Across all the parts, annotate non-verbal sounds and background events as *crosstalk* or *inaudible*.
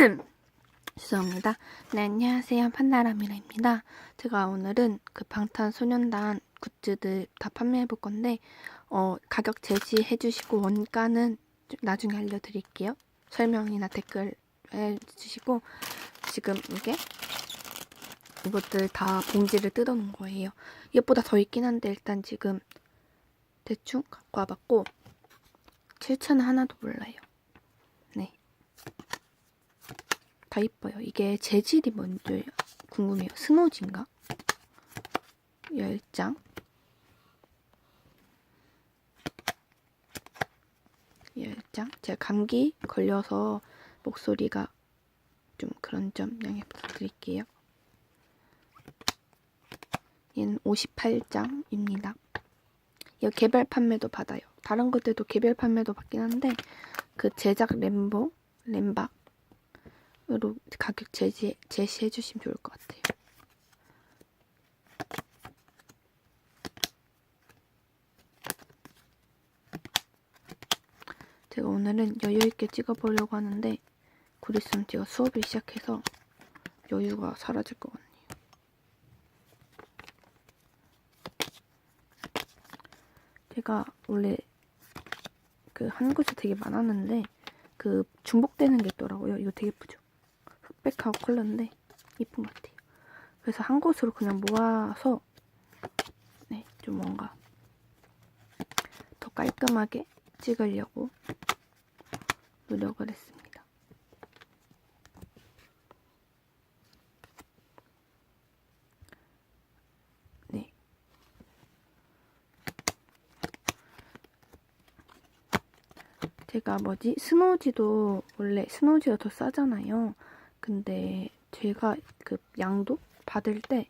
*clears throat* 죄송합니다. 네, 안녕하세요. 판다라미라입니다. 제가 오늘은 그 방탄소년단 굿즈들 다 판매해 볼 건데, 어, 가격 제시해 주시고, 원가는 나중에 알려드릴게요. 설명이나 댓글 해주시고, 지금 이게, 이것들 다 봉지를 뜯어 놓은 거예요. 이것보다 더 있긴 한데, 일단 지금 대충 갖고 와봤고, 7,000원 하나도 몰라요. 네. 다 이뻐요. 이게 재질이 뭔지 궁금해요. 스노지인가? 10장. 10장. 제가 감기 걸려서 목소리가 좀 그런 점 양해 부탁드릴게요. 얘는 58장입니다. 이거 개별 판매도 받아요. 다른 것들도 개별 판매도 받긴 한데 그 제작 램보, 램박 으로 가격 제시, 제시해 주시면 좋을 것 같아요. 제가 오늘은 여유 있게 찍어보려고 하는데 곧 있으면 제가 수업을 시작해서 여유가 사라질 것 같네요. 제가 원래 그 하는 것이 되게 많았는데 그 중복되는 게 있더라고요. 이거 되게 예쁘죠? 흑백하고 컬러인데 이쁜 것 같아요. 그래서 한 곳으로 그냥 모아서 네, 좀 뭔가 더 깔끔하게 찍으려고 노력을 했습니다. 네. 제가 뭐지? 스노우지도 원래 스노우지가 더 싸잖아요. 근데 제가 그 양도 받을 때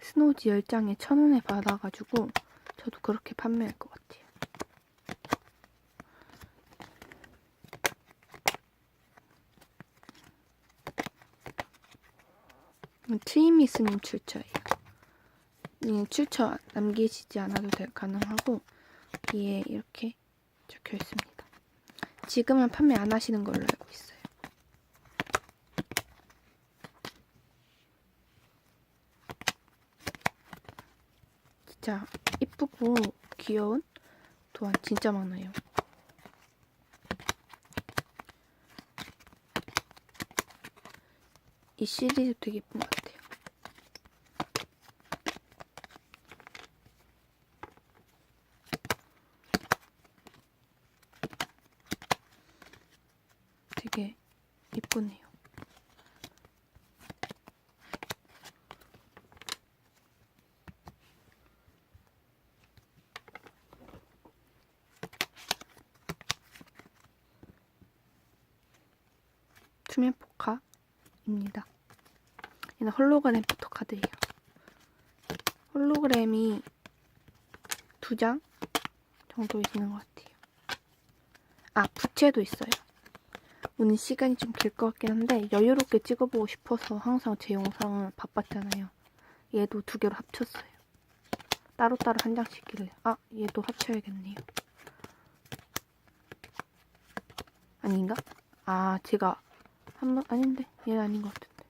스노우지 10장에 1000원에 받아가지고 저도 그렇게 판매할 것 같아요. 트이미스님 출처예요. 이 출처 남기시지 않아도 돼, 가능하고 뒤에 이렇게 적혀 있습니다. 지금은 판매 안 하시는 걸로 알고 있어요. 진짜 이쁘고 귀여운 도안 진짜 많아요. 이 시리즈 되게 예쁜 것 같아요. 되게 예쁘네요. 투명 포카입니다. 얘는 홀로그램 포토카드예요. 홀로그램이 두 장 정도 있는 것 같아요. 아, 부채도 있어요. 오늘 시간이 좀 길 것 같긴 한데 여유롭게 찍어보고 싶어서 항상 제 영상을 바빴잖아요. 얘도 두 개로 합쳤어요. 따로따로 한 장씩 길래 아 얘도 합쳐야겠네요. 아닌가? 아 제가 한 번 아닌데 얘 아닌 것 같은데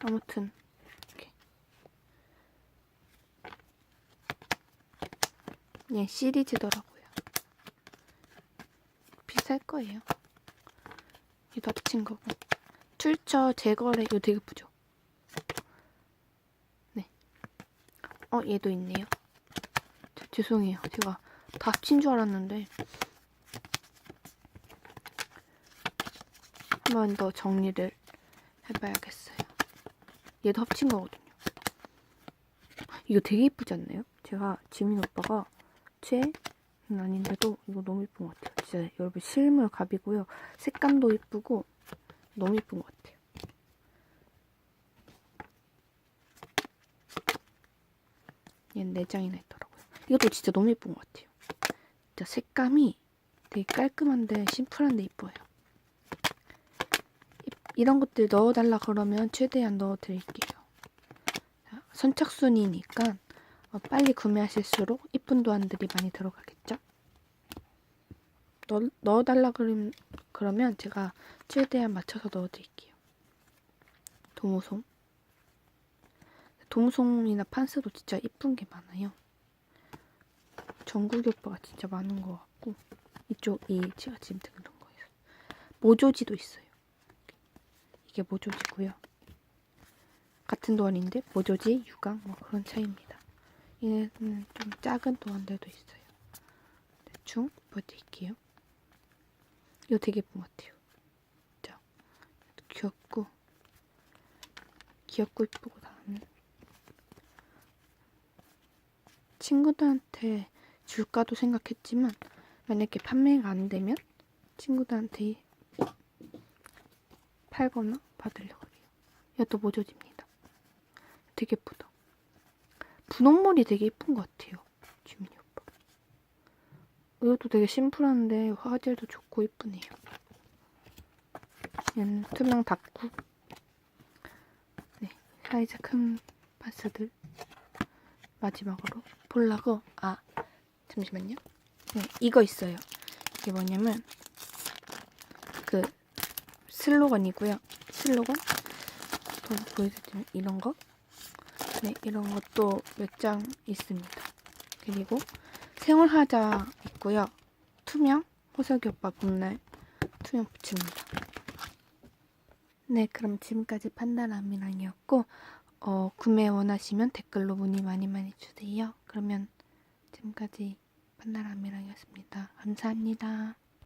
아무튼 이렇게 얘 시리즈더라고요. 비쌀 거예요. 얘도 합친 거고 출처 제거래 이거 되게 예쁘죠? 네. 어 얘도 있네요. 저, 죄송해요. 제가 다 합친 줄 알았는데 한번 더 정리를 해봐야겠어요. 얘도 합친 거거든요. 이거 되게 예쁘지 않나요? 제가 지민 오빠가 최 아닌데도 이거 너무 예쁜 것 같아요. 진짜 여러분 실물 갑이고요. 색감도 예쁘고 너무 예쁜 것 같아요. 얘는 4장이나 있더라고요. 이것도 진짜 너무 예쁜 것 같아요. 진짜 색감이 되게 깔끔한데 심플한데 예뻐요. 이런 것들 넣어달라 그러면 최대한 넣어드릴게요. 선착순이니까 어, 빨리 구매하실수록 이쁜 도안들이 많이 들어가겠죠? 넣, 넣어달라 그러면 제가 최대한 맞춰서 넣어드릴게요. 도무송. 도무송이나 판스도 진짜 이쁜 게 많아요. 전국이 오빠가 진짜 많은 것 같고 이쪽 이 제가 지금 들은 거예요. 모조지도 있어요. 이게 모조지고요. 같은 도안인데 모조지, 유광 뭐 그런 차이입니다. 얘는 좀 작은 도안들도 있어요. 대충 보여드릴게요. 이거 되게 예쁜 것 같아요. 진짜 귀엽고 귀엽고 이쁘고 나는 친구들한테 줄까도 생각했지만 만약에 판매가 안 되면 친구들한테 팔거나 받으려고 해요. 이것도 모조지입니다. 되게 예쁘다. 분홍머리 되게 예쁜 것 같아요. 주민이 오빠. 이것도 되게 심플한데 화질도 좋고 예쁘네요. 얘는 투명 닭구. 네, 사이즈 큰 바스들. 마지막으로 보려고 아 잠시만요. 네, 이거 있어요. 이게 뭐냐면 그 슬로건이고요. 슬로건 또 보여드리면 이런 거. 네, 이런 것도 몇 장 있습니다. 그리고 생활하자 있고요. 투명 호석이 오빠 봄날 투명 붙입니다. 네, 그럼 지금까지 판다라미랑이었고 어, 구매 원하시면 댓글로 문의 많이 많이 주세요. 그러면 지금까지 판다라미랑이었습니다. 감사합니다.